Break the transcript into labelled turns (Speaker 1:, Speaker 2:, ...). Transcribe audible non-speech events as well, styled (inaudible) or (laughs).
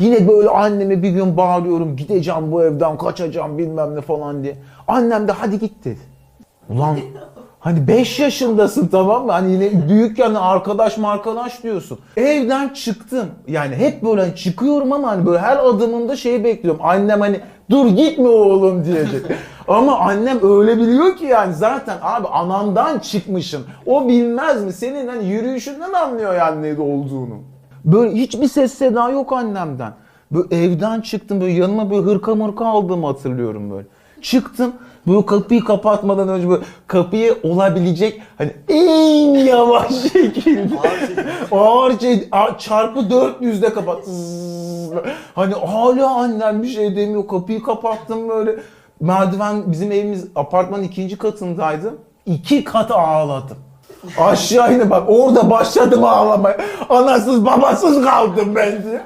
Speaker 1: Yine böyle anneme bir gün bağırıyorum gideceğim bu evden kaçacağım bilmem ne falan diye. Annem de hadi git dedi. Ulan hani 5 yaşındasın tamam mı? Hani yine büyükken arkadaş mı arkadaş diyorsun. Evden çıktım. Yani hep böyle hani çıkıyorum ama hani böyle her adımımda şeyi bekliyorum. Annem hani dur gitme oğlum diyecek. (laughs) ama annem öyle biliyor ki yani zaten abi anamdan çıkmışım. O bilmez mi? Senin hani yürüyüşünden anlıyor yani ne olduğunu. Böyle hiçbir ses seda yok annemden. Böyle evden çıktım böyle yanıma böyle hırka mırka aldığımı hatırlıyorum böyle. Çıktım böyle kapıyı kapatmadan önce böyle kapıyı olabilecek hani en yavaş (laughs) şekilde ağır şey çarpı 400'de kapat. Zzzz. Hani hala annem bir şey demiyor. Kapıyı kapattım böyle. Merdiven bizim evimiz apartmanın ikinci katındaydı. İki kat ağladım. Aşağı ine bak orada başladım ağlamaya. Anasız babasız kaldım ben.